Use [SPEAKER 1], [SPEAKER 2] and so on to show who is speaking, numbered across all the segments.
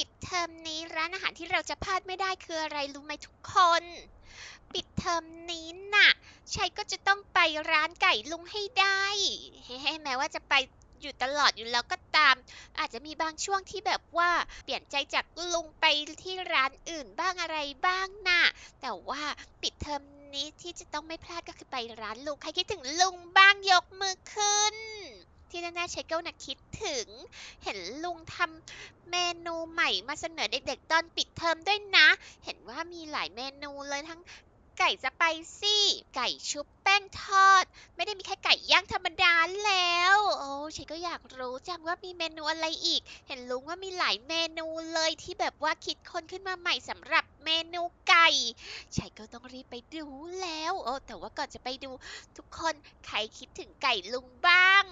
[SPEAKER 1] ปิดเทอมนี้ร้านอาหารที่เราจะพลาดไม่ได้คืออะไรรู้ไหมทุกคน ปิดเทอมนี้น่ะชัยก็จะต้องไปร้านไก่ลุงให้ได้เฮ้แม้ว่าจะไปอยู่ตลอดอยู่แล้วก็ตาม อาจจะมีบางช่วงที่แบบว่าเปลี่ยนใจจากลุงไปที่ร้านอื่นบ้างอะไรบ้างน่ะแต่ว่าปิดเทอมนี้ที่จะต้องไม่พลาดก็คือไปร้านลุงใครคิดถึงลุงบ้างยกมือขึ้น ที่แน่ๆเชเกิลนะคิดถึง เห็นลุงทำเมนูใหม่มาเสนอเด็กๆตอนปิดเทอมด้วยนะ เห็นว่ามีหลายเมนูเลยทั้งไก่สไปซี่ ไก่ชุบแป้งทอด ไม่ได้มีแค่ไก่ย่างธรรมดาแล้ว โอ้ฉันก็อยากรู้จังว่ามีเมนูอะไรอีก เห็นลุงว่ามีหลายเมนูเลยที่แบบว่าคิดค้นขึ้นมาใหม่สำหรับเมนูไก่ฉันก็ต้องรีบไปดูแล้ว โอ้แต่ว่าก่อนจะไปดูทุกคนใครคิดถึงไก่ลุงบ้าง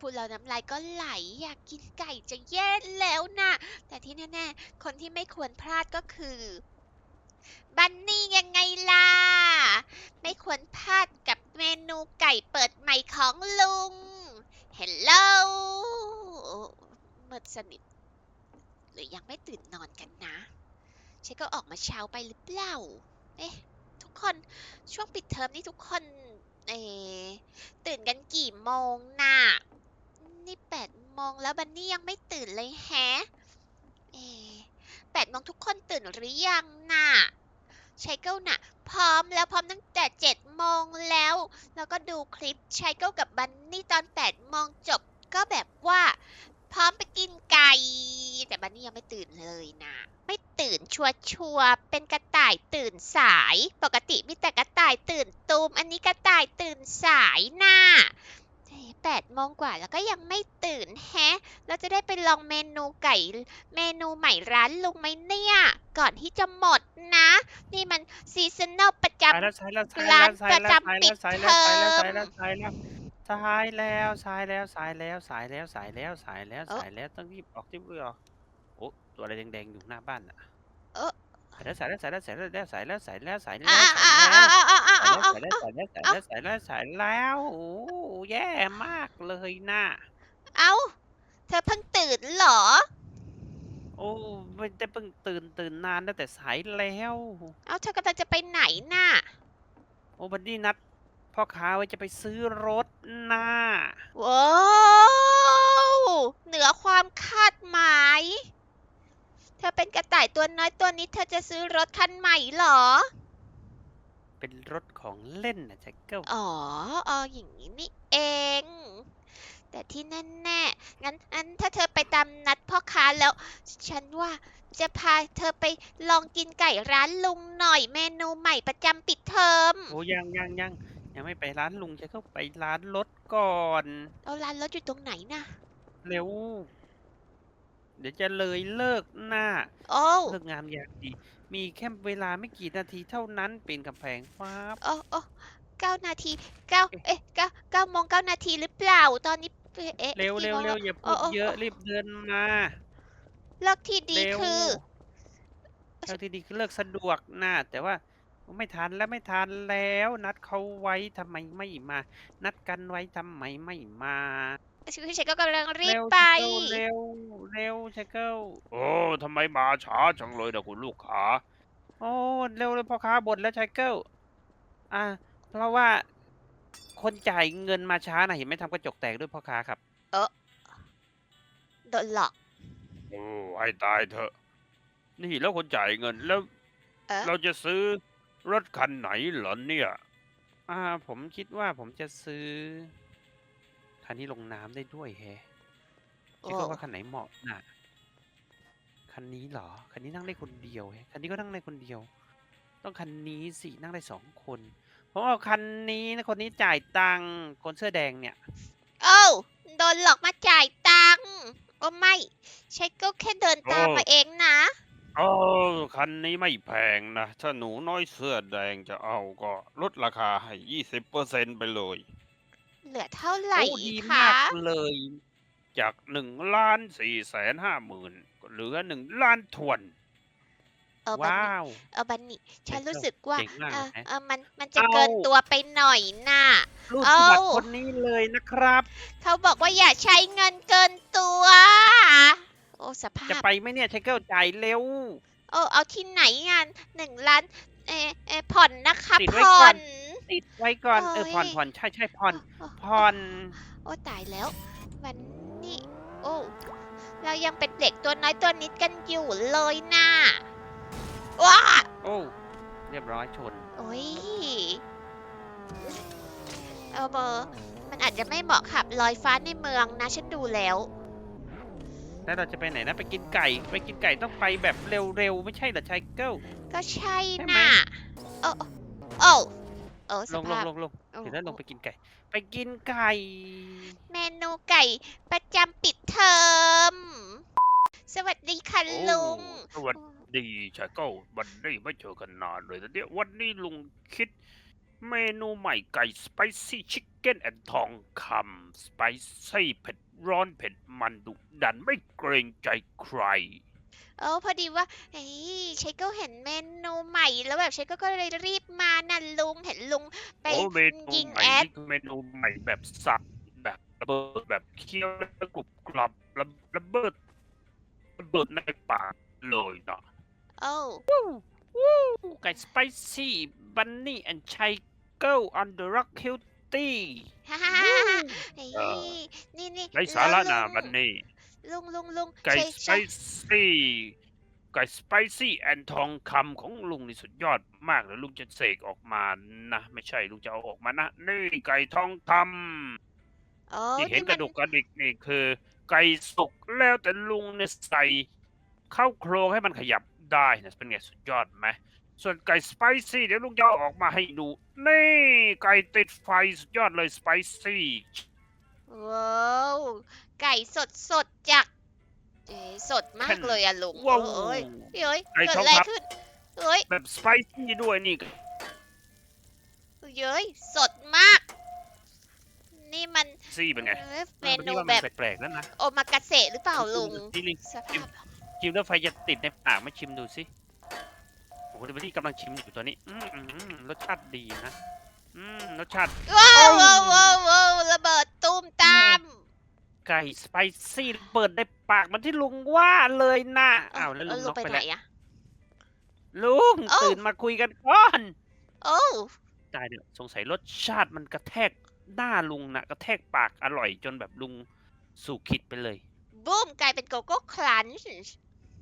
[SPEAKER 1] พูดแล้วน้ำลายก็ไหลอยากกินไก่จะแย่แล้วนะแต่ที่แน่ๆ คนที่ไม่ควรพลาดก็คือ บันนี่ยังไงล่ะ ไม่ควรพลาดกับเมนูไก่เปิดใหม่ของลุงเฮลโลมืดสนิท หรือยังไม่ตื่นนอนกันนะฉันก็ออกมาเช้าไปหรือเปล่า เอ๊ะ ทุกคนช่วงปิดเทอมนี่ทุกคน เออตื่นกันกี่โมงน่ะ นี่แปดโมงแล้วบันนี่ยังไม่ตื่นเลยแฮะ เอแปดโมงทุกคนตื่นหรือยังน่ะชายเกิลน่ะ พร้อมแล้วพร้อมตั้งแต่เจ็ดโมงแล้ว แล้วก็ดูคลิปชายเกิลกับบันนี่ตอนแปดโมงจบก็แบบว่า พร้อมไปกินไก่ แต่บันนี่ยังไม่ตื่นเลยนะไม่ตื่นชัวชัวเป็นกระต่ายตื่นสาย ปกติมีแต่กระต่ายตื่นตูม อันนี้กระต่ายตื่นสายน่ะแปดโมงกว่าแล้วก็ยังไม่ตื่นแฮะแล้วจะได้ไปลองเมนูไก่เมนูใหม่ร้านลุงไหมเนี่ย ก่อนที่จะหมดนะ นี่มันซีซันแนลประจ
[SPEAKER 2] สายแล้วสายแล้วสาย
[SPEAKER 1] ร้านประจำปิดเทอม
[SPEAKER 2] สายแล้วสายแล้วสายแล้วสายแล้วสายแล้วสายแล้วสายแล้วต้องรีบออกรีบรีบออโอ้ตัวอะไรแดงๆอยู่หน้าบ้านอะ
[SPEAKER 1] เออ
[SPEAKER 2] สายแล้วสายแล้วสายแล้วสายแล้วสายแล้วสายแล้วสายแล้วสายแล้วสายแล้วสายแล้วสายแล้วสายแล้ยแย่มากเลยน่า
[SPEAKER 1] เอ้าเธอเพิ่งตื่นเหรอ
[SPEAKER 2] โอ้ไม่ได้เพิ่งตื่นตื่นนานแล้วแต่สายแล้ว
[SPEAKER 1] เอ้าเธอกำลังจะไปไหนน่ะ
[SPEAKER 2] โอ้บัดดี้นัดพ่อค้าไว้จะไปซื้อรถ นะ
[SPEAKER 1] ว้าวเหนือความคาดหมาย เธอเป็นกระต่ายตัวน้อยตัวนี้ เธอจะซื้อรถคันใหม่เหรอ
[SPEAKER 2] เป็นรถของเล่นนะแจ็คเกิล
[SPEAKER 1] อ๋ออ๋ออย่างนี้นี่เอง แต่ที่แน่ๆงั้นงั้นถ้าเธอไปตามนัดพ่อค้าแล้ว ฉันว่าจะพาเธอไปลองกินไก่ร้านลุงหน่อยเมนูใหม่ประจำปิดเทอม
[SPEAKER 2] โอ้ยังยังยัง ยังไม่ไปร้านลุงแจ็คเกิลไปร้านรถก่อน
[SPEAKER 1] เอาร้านรถอยู่ตรงไหนนะ
[SPEAKER 2] เร็ว เดี๋ยวจะเลยเลิกหน้า
[SPEAKER 1] โอ้
[SPEAKER 2] เลิกงามยามดี มีแค่เวลาไม่กี่นาทีเท่านั้นเป็นกำแพงฟ้าบ
[SPEAKER 1] โอ้โอ้เก้านาทีเก้าเอ๊ะเก้าเก้าโมงเก้านาทีหรือเปล่า ตอนนี้เอ๊ะ
[SPEAKER 2] เร็ว
[SPEAKER 1] กี่
[SPEAKER 2] เร็ว
[SPEAKER 1] โมง
[SPEAKER 2] เร็ว
[SPEAKER 1] แล้
[SPEAKER 2] อย่า
[SPEAKER 1] โอ้
[SPEAKER 2] พูด
[SPEAKER 1] โอ้
[SPEAKER 2] เยอะ
[SPEAKER 1] โอ้
[SPEAKER 2] รีบเดินมา
[SPEAKER 1] เลิกที่ดี
[SPEAKER 2] เร็ว
[SPEAKER 1] คือ
[SPEAKER 2] เลิกที่ดีคือเลิกสะดวกนะแต่ว่า ไม่ทันแล้วไม่ทันแล้ว นัดเขาไว้ทำไมไม่มา นัดกันไว้ทำไมไม่มา
[SPEAKER 1] คือฉันก็กำลังรีบ
[SPEAKER 2] เร็ว
[SPEAKER 1] ไป
[SPEAKER 2] เร็วเร็วเชคเกิลโอ้ทำไมมาช้าจังเลยนะคุณลูกค้าโอ้เร็วเลยพ่อค้าบ่นแล้วเชคเกิลอ่าเพราะว่าคนจ่ายเงินมาช้านะเห็นไหมทำกระจกแตกด้วยพ่อค้าครับ
[SPEAKER 1] โดนหลอก
[SPEAKER 2] โอ้ให้ตายเถอะ นี่แล้วคนจ่ายเงินแล้ว
[SPEAKER 1] เอ๊ะ
[SPEAKER 2] เราจะซื้อ รถคันไหนเหรอเนี่ย อ่า ผมคิดว่าผมจะซื้อ คันนี้ลงน้ำได้ด้วยแฮะคิด
[SPEAKER 1] โอ้
[SPEAKER 2] ว่าคันไหนเหมาะน่ะ คันนี้เหรอ คันนี้นั่งได้คนเดียวแฮะคันนี้ก็นั่งได้คนเดียว ต้องคันนี้สินั่งได้สองคนผมเอาคันนี้นะคนนี้จ่ายตังค์คนเสื้อแดงเนี่ย
[SPEAKER 1] โอ้วโดนหลอกมาจ่ายตังค์โอ้ไม่ฉันก็แค่เดินตาม
[SPEAKER 2] โอ้
[SPEAKER 1] มาเองนะ
[SPEAKER 2] โอ้คันนี้ไม่แพงนะ ถ้าหนูน้อยเสื้อแดงจะเอาก็ลดราคาให้ยี่สิบเปอร์เซ็นไปเลย
[SPEAKER 1] เหลือเท่าไหร่
[SPEAKER 2] โอ้ดี
[SPEAKER 1] คะ
[SPEAKER 2] มากเลย จากหนึ่งล้านสี่แสนห้าหมื่นเหลือหนึ่งล้านทวน
[SPEAKER 1] เออบัน
[SPEAKER 2] ว้า
[SPEAKER 1] นี่
[SPEAKER 2] ว
[SPEAKER 1] เออบันนี่ฉัน
[SPEAKER 2] เจ๋ง
[SPEAKER 1] รู้สึกว่า
[SPEAKER 2] เจ๋งมาก
[SPEAKER 1] เออ
[SPEAKER 2] เลยนะ
[SPEAKER 1] เออมันมันจะ
[SPEAKER 2] เอ้า
[SPEAKER 1] เกินตัวไปหน่อยน่ะ
[SPEAKER 2] ลูก
[SPEAKER 1] เอ้า
[SPEAKER 2] สวัสดิ์คนนี้เลยนะครับ
[SPEAKER 1] เขาบอกว่าอย่าใช้เงินเกินตัวโอ้อ้สภา
[SPEAKER 2] จะ
[SPEAKER 1] พ
[SPEAKER 2] ไปไหมเนี่ยไชเกิลจ่ายเร็ว
[SPEAKER 1] โอ้เอาที่ไหนงานหนึ่งล้านเออเออผ่อนนะคะ
[SPEAKER 2] ติดไว้
[SPEAKER 1] ผ่
[SPEAKER 2] ก่
[SPEAKER 1] อ
[SPEAKER 2] อน
[SPEAKER 1] น
[SPEAKER 2] ติดไว้ก่อนเออ
[SPEAKER 1] โอ้ย
[SPEAKER 2] ผ่อนผ่อนใช่ใช่ผ่อน
[SPEAKER 1] โอ้
[SPEAKER 2] ผ่อน
[SPEAKER 1] โอ้ตายแล้ว วันนี้โอ้เรายังเป็นเด็กตัวน้อยตัวนิดกันอยู่เลยน่ะว้า
[SPEAKER 2] โอ้เรียบร้อยชน
[SPEAKER 1] โอ้ยเออเบอร์มันอาจจะไม่เหมาะขับลอยฟ้าในเมืองนะ ฉันดูแล้ว
[SPEAKER 2] แล้วเราจะไปไหนนะไปกินไก่ ไปกินไก่ต้องไปแบบเร็วๆ ไม่ใช่เหรอไชเกิล
[SPEAKER 1] ก็ใช่
[SPEAKER 2] ใช่ไหม
[SPEAKER 1] น่ะโอ้โอ้โอ้ส
[SPEAKER 2] ลงลง
[SPEAKER 1] ภาพ
[SPEAKER 2] ลงลง
[SPEAKER 1] โอ้
[SPEAKER 2] เดี๋ยวแล้วลงไปกินไก่ ไปกินไก่
[SPEAKER 1] เมนูไก่ประจำปิดเทอม สวัสดีค่ะลุง
[SPEAKER 3] สวัสดีชายเก้าวันนี้ไม่เจอกันนานเลยนะเนี่ยวันนี้ลุงคิด เมนูใหม่ไก่สไปซี่ชิคเก้นแอนทองคำสไปซี่เผ็ด ร้อนเผ็ดมันดุดันไม่เกรงใจใคร
[SPEAKER 1] เออพอดีว่าเฮ้ยเชคก็เห็นเมนูใหม่แล้วแบบเชคก็เลยรีบมาน่ะลุงเห็นลุงไป
[SPEAKER 3] โอ้เมนู
[SPEAKER 1] ยิง
[SPEAKER 3] ใหม่
[SPEAKER 1] แอด
[SPEAKER 3] นี่คือเมนูใหม่แบบสับแบบระเบิดแบบเคี้ยวแล้วกรุบกรับระระเบิดระเบิดในปากเลยนะ
[SPEAKER 1] โอ้
[SPEAKER 2] ไก่สไปซี่บันนี่แอนไชเกิลออนเดอะร็อกคิว ตี้
[SPEAKER 1] ฮ่าฮ่าฮ่าฮ่าเฮ้ย
[SPEAKER 3] เออ
[SPEAKER 1] นี่นี่
[SPEAKER 3] ในสาระ
[SPEAKER 1] แล้ว
[SPEAKER 3] นะ
[SPEAKER 1] ลุง
[SPEAKER 3] วันนี้
[SPEAKER 1] ลุงลุงลุง
[SPEAKER 3] ไก่
[SPEAKER 1] ใช่
[SPEAKER 3] สไป
[SPEAKER 1] ใช่
[SPEAKER 3] ซี่ไก่สไปซี่แอนทองคำของลุงนี่สุดยอดมากเลยลุงจะเสกออกมานะ ไม่ใช่ลุงจะเอาออกมานะนี่ไก่ทองค
[SPEAKER 1] โอ้ำ
[SPEAKER 3] ที่เห็นก
[SPEAKER 1] มั
[SPEAKER 3] ระดูกกระดิกนี่คือ ไก่สุกแล้วแต่ลุงเนี่ยใส่เข้าโครงให้มันขยับได้นะเป็นไงสุดยอดไหม ส่วนไก่สไปซี่เดี๋ยวลุงจะเอาออกมาให้ดู นี่ไก่ติดไฟสุดยอดเลยสไปซี่
[SPEAKER 1] ว้าวไก่สดสดจากเอ๊ะสดมากเลยอะลุง
[SPEAKER 3] ว้าว
[SPEAKER 1] เอ้ยเอ้ย
[SPEAKER 3] ไก่
[SPEAKER 1] เกิด
[SPEAKER 3] ทอง
[SPEAKER 1] อะไร
[SPEAKER 3] ครับ
[SPEAKER 1] ขึ้นเอ้ย
[SPEAKER 3] แบบสไปซี่ด้วยนี่
[SPEAKER 1] เย้ยสดมาก นี่มัน
[SPEAKER 3] ซี่เป็นไง
[SPEAKER 1] เอ้ยเม
[SPEAKER 2] วัน
[SPEAKER 1] นู
[SPEAKER 2] นี้ว่า
[SPEAKER 1] แบ
[SPEAKER 2] มัน
[SPEAKER 1] บ
[SPEAKER 2] แปลกๆแล้วนะ
[SPEAKER 1] โอมากาเสะหรือเปล่าลุง
[SPEAKER 2] ที่ลิง
[SPEAKER 1] สภาพ
[SPEAKER 2] ชิมแล้วไฟจะติดในปากมาชิมดูสิโอ้โห เดี๋ยววันนี้กำลังชิมอยู่ตัวนี้อืมอืมอืมรสชาติดีนะอืมรสชาติ
[SPEAKER 1] ว้าว
[SPEAKER 2] เอ้า
[SPEAKER 1] ว้าวว้าวว้าวระเบิดตูมตาม
[SPEAKER 2] ไก่สไปซี่เปิดในปากมันที่ลุงว่าเลยนะอ้าวแล้ว
[SPEAKER 1] เอ
[SPEAKER 2] ลุ
[SPEAKER 1] องลุ
[SPEAKER 2] น็
[SPEAKER 1] ง
[SPEAKER 2] อก
[SPEAKER 1] ไป
[SPEAKER 2] ไป
[SPEAKER 1] ไหน
[SPEAKER 2] แล้ว
[SPEAKER 1] อะ
[SPEAKER 2] ลุง
[SPEAKER 1] เอ้า
[SPEAKER 2] ตื่นมาคุยกันก่อน
[SPEAKER 1] โอ้
[SPEAKER 2] ตายเดี๋ยวสงสัยรสชาติมันกระแทกหน้าลุงนะกระแทกปากอร่อยจนแบบลุงสู่ขิดไปเลย
[SPEAKER 1] บูมกลายเป็นโกโก้คลันช์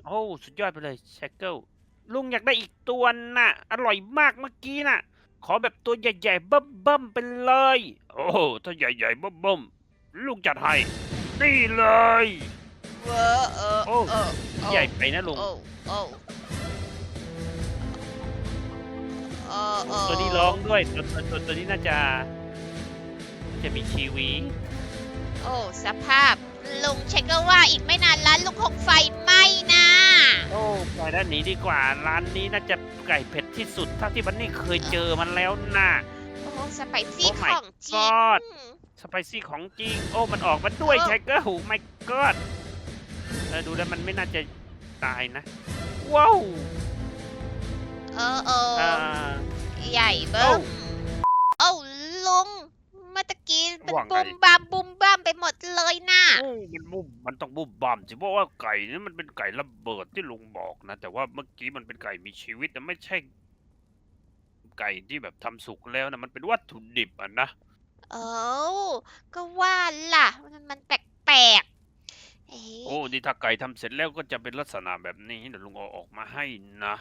[SPEAKER 2] โอ้สุดยอดไปเลยแชกเกิล ลุงอยากได้อีกตัวน่ะ อร่อยมากเมื่อกี้น่ะ ขอแบบตัวใหญ่ๆเบิ่มๆไปเลย
[SPEAKER 3] โอ้ถ้าใหญ่ๆเบิ่มๆลุงจัดให้นี่เลย
[SPEAKER 1] เวอเออ
[SPEAKER 2] โอ้
[SPEAKER 1] เออโอ้
[SPEAKER 2] ใหญ่ไปนะลุง
[SPEAKER 1] โอ้โอ้เออเออ
[SPEAKER 2] ตัวนี้ร้องด้วยตัวตัวตัวตัวนี้น่าจะ จะมีชีวิต
[SPEAKER 1] โอ้สภาพ ลุงเช็คก็ว่าอีกไม่นานร้านลุงคงไฟ
[SPEAKER 2] โอ้ไปด้านนี้ดีกว่าร้านนี้น่าจะไก่เผ็ดที่สุดเท่าที่บันนี่เคยเจอมันแล้วน่ะ
[SPEAKER 1] โอ้สไปซี่
[SPEAKER 2] Oh
[SPEAKER 1] ข
[SPEAKER 2] my
[SPEAKER 1] องจริง
[SPEAKER 2] God สไปซี่ของจริง โอ้มันออกมาด้วย
[SPEAKER 1] เออ
[SPEAKER 2] ใช่ก็หูไม่กอดเออดูแล้วมันไม่น่าจะตายนะ ว้าว
[SPEAKER 1] เออเออ
[SPEAKER 2] อ่า
[SPEAKER 1] ใหญ่เบิ้
[SPEAKER 2] โอ้
[SPEAKER 1] ม กี้มัน
[SPEAKER 3] ว่าไง
[SPEAKER 1] บุมบามบุมบามไปหมดเลยน่ะ
[SPEAKER 3] โอ้มันบุบมันต้องบุบบัมสิเพราะว่าไก่นี่มันเป็นไก่ระเบิดที่ลุงบอกนะ แต่ว่าเมื่อกี้มันเป็นไก่มีชีวิตนะไม่ใช่ ไก่ที่แบบทำสุกแล้วนะมันเป็นวัตถุดิบอะนะ
[SPEAKER 1] เอ้าก็ว่าล่ะ มันมันแปลกๆเอ๊ะ
[SPEAKER 3] โอ้นี่ถ้าไก่ทำเสร็จแล้วก็จะเป็นลักษณะแบบนี้เดี๋ยวลุงเอาออกมาให้นะ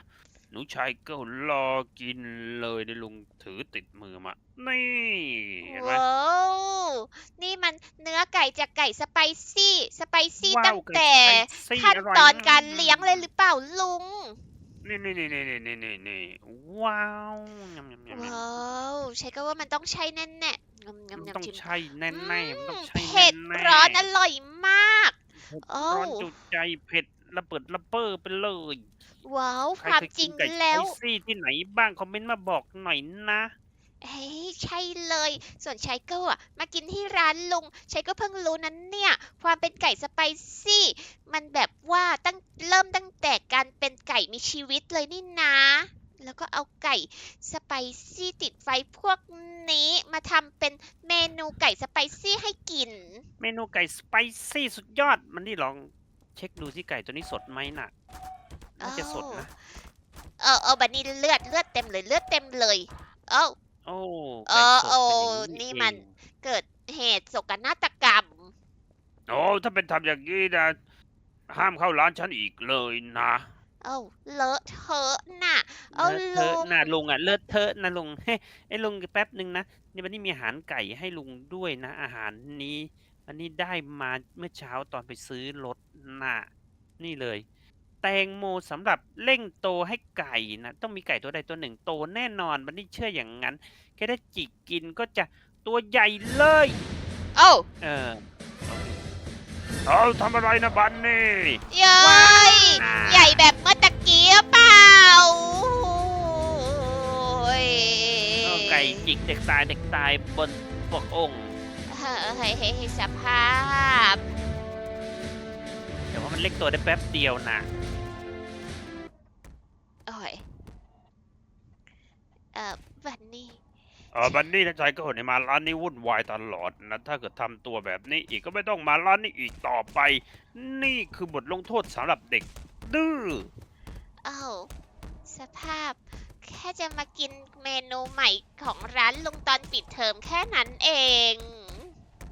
[SPEAKER 3] หนูชายก็รอกินเลยเดี๋ยวลุงถือติดมือมา นี่เห็นไหม
[SPEAKER 1] ว้าวนี่มันเนื้อไก่จากไก่สไปซี่สไปซี่
[SPEAKER 3] ว้าว
[SPEAKER 1] ตั้ง
[SPEAKER 3] ไก่
[SPEAKER 1] แต่
[SPEAKER 3] สไปซี่
[SPEAKER 1] ขั้น
[SPEAKER 3] อร่อย
[SPEAKER 1] ตอนการ
[SPEAKER 3] มาก
[SPEAKER 1] เลี้ยงเลยหรือเปล่าลุง
[SPEAKER 3] นี่นี่นี่นี่นี่นี่นี่ว้าวยำยำยำยำ
[SPEAKER 1] ว้าวใช่ก็ว่ามันต้องใช่แน่แน่ๆงำ
[SPEAKER 3] มัน
[SPEAKER 1] งำ
[SPEAKER 3] ต้อง
[SPEAKER 1] งำชิม
[SPEAKER 3] ใช่แน่ๆมันต้อง
[SPEAKER 1] อืม
[SPEAKER 3] ใช่
[SPEAKER 1] เผ็ด
[SPEAKER 3] แน่ๆ
[SPEAKER 1] ร้อนอร่อยมากโอ้
[SPEAKER 3] ร้อนจุใจเผ็ดระเบิดระเบ้อไปเลย
[SPEAKER 1] ว้าว
[SPEAKER 3] ใคร
[SPEAKER 1] ความ
[SPEAKER 3] เคย
[SPEAKER 1] จริ
[SPEAKER 3] กิ
[SPEAKER 1] ง
[SPEAKER 3] นไก่ส
[SPEAKER 1] แล้ว
[SPEAKER 3] ไปซี่ที่ไหนบ้างคอมเมนต์มาบอกหน่อยนะ
[SPEAKER 1] เฮ้ยใช่เลย ส่วนชายก็อะมากินที่ร้านลุงชายก็เพิ่งรู้นั้นเนี่ย ความเป็นไก่สไปซี่ มันแบบว่าตั้งเริ่มตั้งแต่การเป็นไก่มีชีวิตเลยนี่นะ แล้วก็เอาไก่สไปซี่ติดไฟพวกนี้มาทำเป็นเมนูไก่สไปซี่ให้กิน
[SPEAKER 2] เมนูไก่สไปซี่สุดยอดมันนี่ลองเช็คดูที่ไก่ตัวนี้สดไหมน่ะ น่าจะสดนะ
[SPEAKER 1] เออเออบัดนี้เลือดเลือดเต็มเลยเลือดเต็มเลยเอ้า
[SPEAKER 2] โอ้
[SPEAKER 1] เอ
[SPEAKER 2] ไก่
[SPEAKER 1] อ
[SPEAKER 2] สด
[SPEAKER 1] โอ้
[SPEAKER 2] เป็นอย่าง
[SPEAKER 1] นี่
[SPEAKER 2] เอง
[SPEAKER 1] มันเกิดเหตุโศกนาฏกรรม
[SPEAKER 3] โอ้ถ้าเป็นทำอย่างนี้นะห้ามเข้าร้านฉันอีกเลยนะ
[SPEAKER 1] เอ้าเลอะเทอะน่ะ เอา
[SPEAKER 2] เลอะเทอะ
[SPEAKER 1] ลุง
[SPEAKER 2] นะลุงอะเลิศเทอะนะลุงเฮ้ไอ้ลุงแป๊บหนึ่งนะนี่วันนี้มีอาหารไก่ให้ลุงด้วยนะ อาหารนี้ อันนี้ได้มาเมื่อเช้าตอนไปซื้อรถน่ะนี่เลย แตงโมสำหรับเร่งโตให้ไก่นะต้องมีไก่ตัวใดตัวหนึ่งโตแน่นอนวันนี้เชื่ออย่างนั้น แค่ได้จิกกินก็จะตัวใหญ่เลย
[SPEAKER 1] เอ้า
[SPEAKER 2] เออ
[SPEAKER 3] เอาทำอะไรนะบันนี่
[SPEAKER 1] เย้ย
[SPEAKER 2] อ่า
[SPEAKER 1] ใหญ่แบบเมื่อตะกี้หรือเปล่าโอ้ย
[SPEAKER 2] เอาไก่จิกเด็กตายเด็กตายบนปกองค์
[SPEAKER 1] เฮ้ยเฮ้ยเฮ้ยเฮ้ยสภาพ
[SPEAKER 2] แต่ว่ามันเล็กตัวได้แป๊บเดียวนะ
[SPEAKER 1] โอ้ยเอ่อวันนี้
[SPEAKER 3] เออบันนี่นะชายเกิลเนี่ยมาร้านนี้วุ่นวายตลอดนะ ถ้าเกิดทำตัวแบบนี้อีกก็ไม่ต้องมาร้านนี้อีกต่อไป นี่คือบทลงโทษสำหรับเด็ก ดื้อ
[SPEAKER 1] เอ้าสภาพ แค่จะมากินเมนูใหม่ของร้านลุงตอนปิดเทอมแค่นั้นเอง